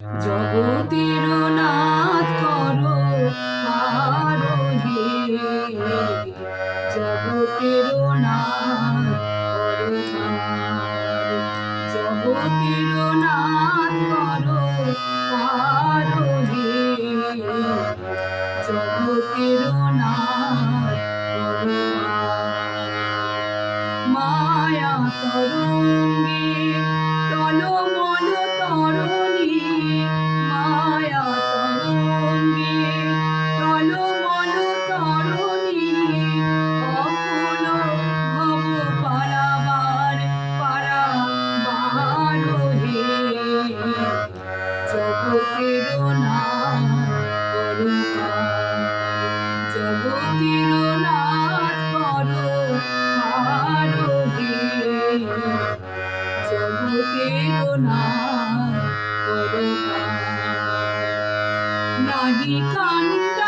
জগতের নাথ করো আরোহে। জগতের নাথ জগতের নাথ করো আরোহে। মায়া করো নাহি কান্তা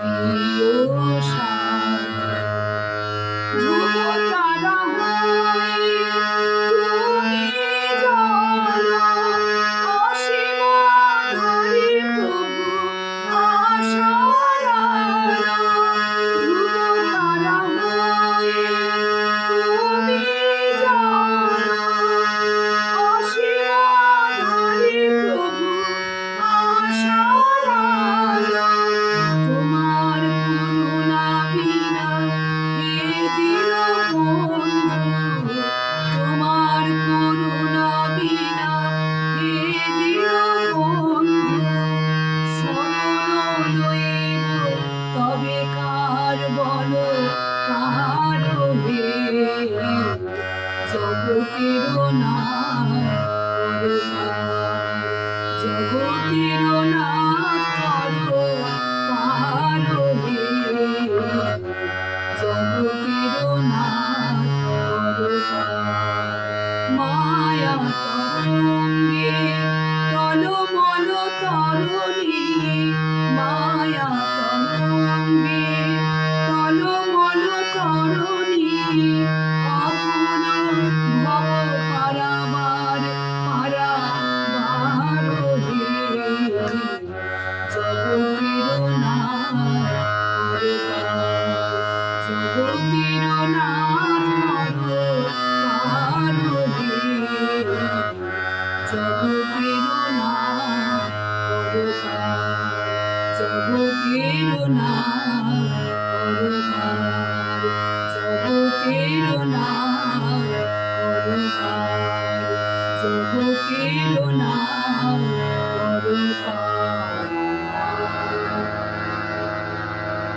প্রিয় চোখ কেরো না